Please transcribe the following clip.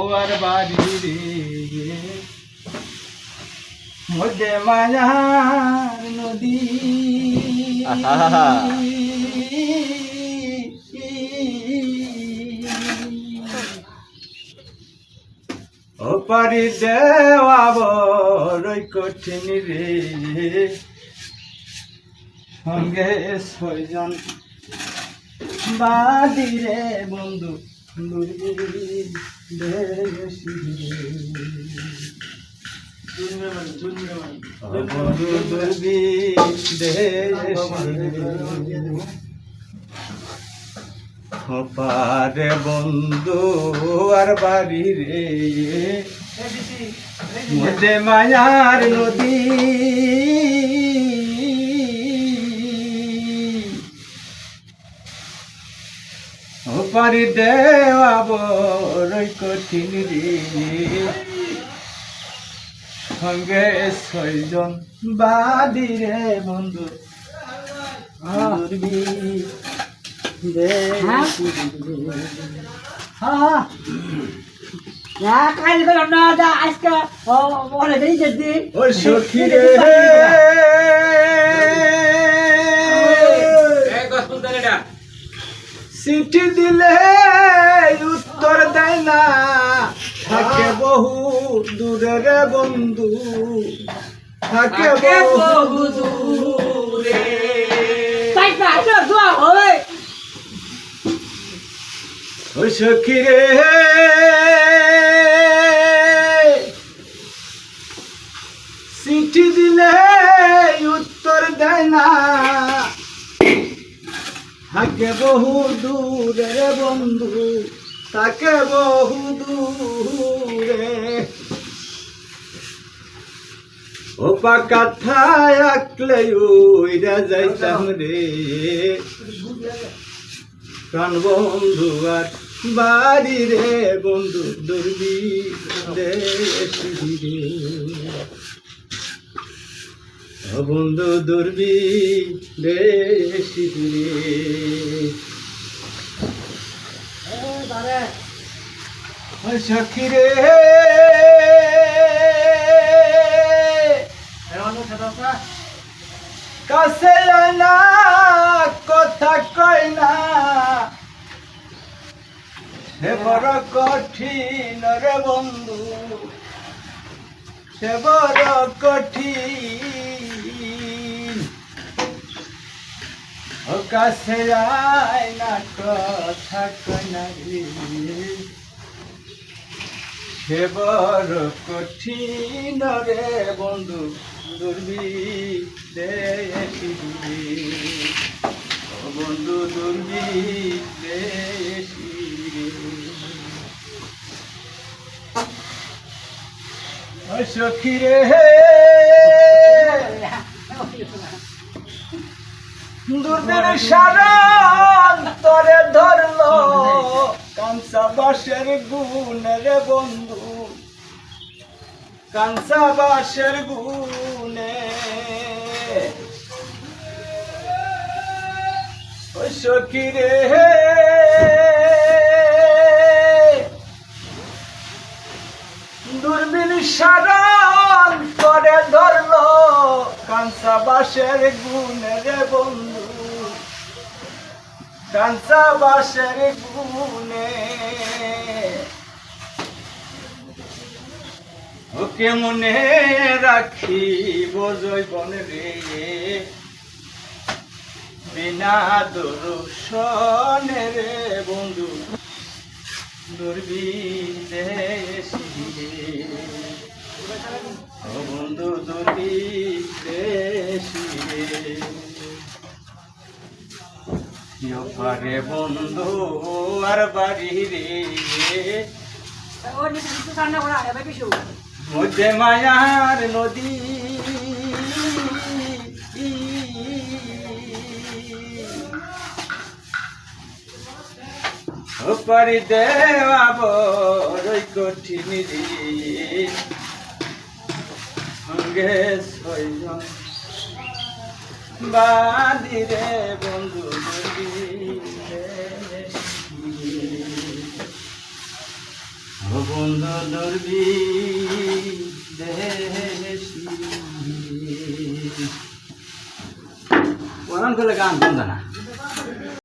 আর বাড়ি রে। মধ্যে মায়ার নদী। আহা। ও পারি দেওয়া বড়ই কঠিন রে। সঙ্গে ছয়জন বাদি রে বন্ধু। পারে বন্ধু আর বাড়ি রে মধ্যে মায়ার নদী। পারি দেওয়া বড়ই কঠিন সঙ্গে ছয়জন বাদি রে বন্ধু। হ্যাঁ? হ্যাঁ না আজকে ও বলে দিই সখী রে। চিঠি দিলে উত্তর দেয় না। থাকে বহু দূরে রে বন্ধু। থাকে বহু দূরে। সখী রে। থাকে বহু দূরে বন্ধু, তাকে বহু দূরে ও পাকাথায় আঁকলে ওইরা যাইতাম রে। প্রাণ বন্ধু আর বাড়ি রে, বন্ধু দুর্বি রে। বন্ধু দুর্বি দেশি রে ও সখী রে। কাছে না কথা কয় না। সে বড় কঠিন রে বন্ধু। সে বড় কঠিন ও কাছে আয় না কথা কয় না রে সে বড় কঠিন রে বন্ধু দুর্বি দেশি ও বন্ধু দুর্বি সখী রে দুর্দিন সারান তরে ধরলো বাসের গুণ রে বন্ধু। বাসের রে। দূরবীন সারান তরে ধরলো, কাঞ্চা বাসের গুণ রে কাঞ্চা বাসের গুণে। ওকে মনে রাখি বোঝই বন রে। বিনা দর্শন রে বন্ধু দুর্বি দেশি ও বন্ধু দুর্বি দেশি পারে বন্ধু আর বাড়ি রে। মধ্যে মায়ার নদী। পারি দেওয়া বড়ই কঠিন সঙ্গে ছয়জন বাদি রে। বন্ধু বন্ধু দুর্বি দেশি ওরান করলে গান শুনবে না।